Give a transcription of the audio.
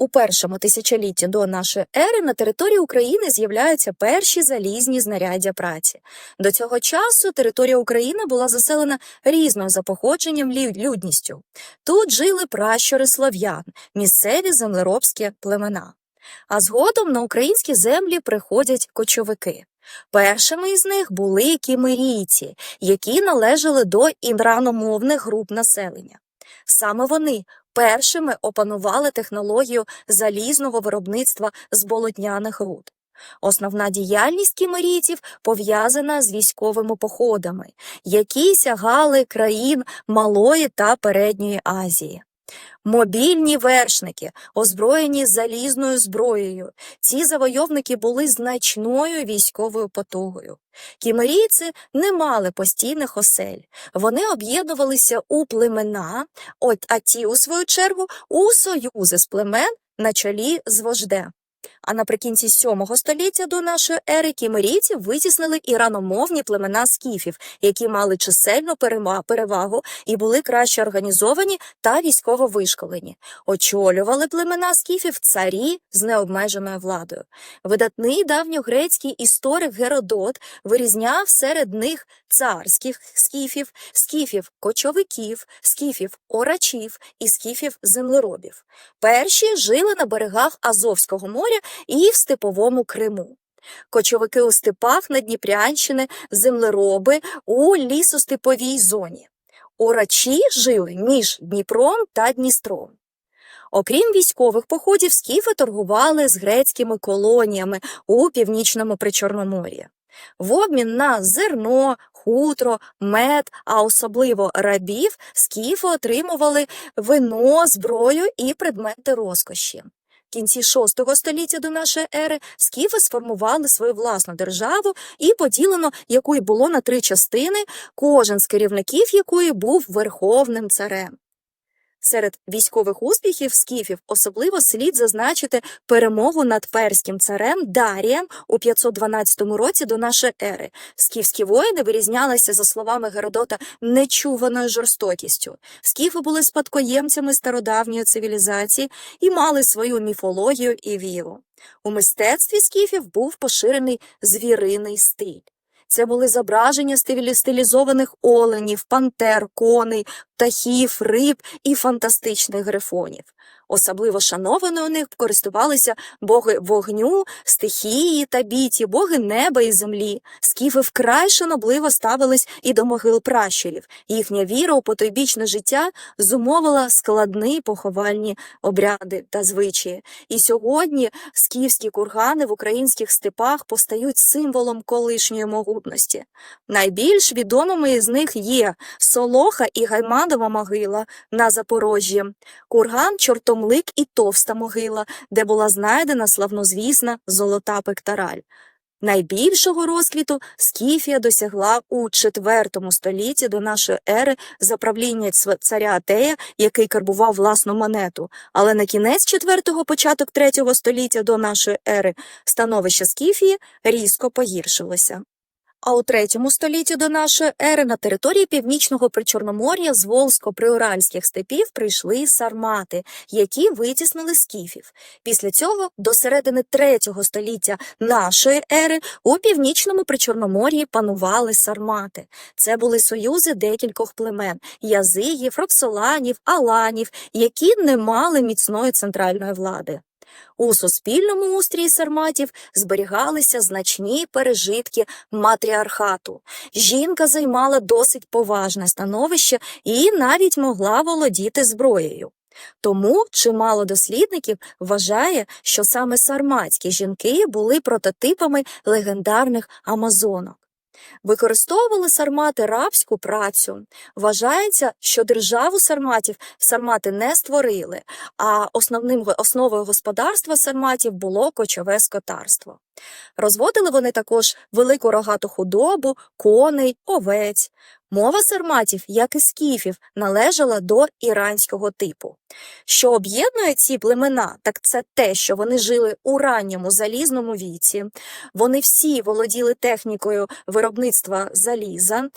У першому тисячолітті до нашої ери на території України з'являються перші залізні знаряддя праці. До цього часу територія України була заселена різною за походженням людністю. Тут жили пращури слов'ян, місцеві землеробські племена. А згодом на українські землі приходять кочовики. Першими із них були кімерійці, які належали до інраномовних груп населення. Саме вони першими опанували технологію залізного виробництва з болотняних руд. Основна діяльність кімерійців пов'язана з військовими походами, які сягали країн Малої та Передньої Азії. Мобільні вершники, озброєні залізною зброєю. Ці завойовники були значною військовою потугою. Кімерійці не мали постійних осель. Вони об'єднувалися у племена, от, а ті, у свою чергу, у союзи з племен на чолі з вождем. А наприкінці 7 століття до нашої ери кімерійці витіснили іраномовні племена скіфів, які мали чисельну перевагу і були краще організовані та військово вишколені. Очолювали племена скіфів царі з необмеженою владою. Видатний давньогрецький історик Геродот вирізняв серед них царських скіфів, скіфів кочовиків, скіфів орачів і скіфів землеробів. Перші жили на берегах Азовського моря і в степовому Криму. Кочовики у степах на Дніпрянщини, землероби у лісостеповій зоні. Орачі жили між Дніпром та Дністром. Окрім військових походів, скіфи торгували з грецькими колоніями у північному Причорномор'ї. В обмін на зерно, хутро, мед, а особливо рабів, скіфи отримували вино, зброю і предмети розкоші. Кінці VI століття до нашої ери скіфи сформували свою власну державу і поділено, якої було на три частини, кожен з керівників якої був верховним царем. Серед військових успіхів скіфів особливо слід зазначити перемогу над перським царем Дарієм у 512 році до нашої ери. Скіфські воїни вирізнялися, за словами Геродота, нечуваною жорстокістю. Скіфи були спадкоємцями стародавньої цивілізації і мали свою міфологію і віру. У мистецтві скіфів був поширений звіриний стиль. Це були зображення стилі- стилізованих оленів, пантер, коней, птахів, риб і фантастичних грифонів. Особливо шанованою у них користувалися боги вогню, стихії та біті, боги неба і землі. Скіфи вкрай шанобливо ставились і до могил пращурів. Їхня віра у потойбічне життя зумовила складні поховальні обряди та звичаї. І сьогодні скіфські кургани в українських степах постають символом колишньої могутності. Найбільш відомими із них є Солоха і Гаймадова могила на Запорожжі, курган Чортомлик і Товста могила, де була знайдена славнозвісна золота пектараль. Найбільшого розквіту Скіфія досягла у IV столітті до нашої ери за правління царя Атея, який карбував власну монету. Але на кінець IV – початок III століття до нашої ери становище Скіфії різко погіршилося. А у третьому столітті до нашої ери на території північного причорномор'я з волзько-приуральських степів прийшли сармати, які витіснили скіфів. Після цього до середини третього століття нашої ери у північному причорномор'ї панували сармати. Це були союзи декількох племен язигів, роксоланів, аланів, які не мали міцної центральної влади. У суспільному устрії сарматів зберігалися значні пережитки матріархату. Жінка займала досить поважне становище і навіть могла володіти зброєю. Тому чимало дослідників вважає, що саме сарматські жінки були прототипами легендарних амазонок. Використовували сармати рабську працю. Вважається, що державу сарматів сармати не створили, а основним основою господарства сарматів було кочове скотарство. Розводили вони також велику рогату худобу, коней, овець. Мова сарматів, як і скіфів, належала до іранського типу. Що об'єднує ці племена, так це те, що вони жили у ранньому залізному віці, вони всі володіли технікою виробництва заліза,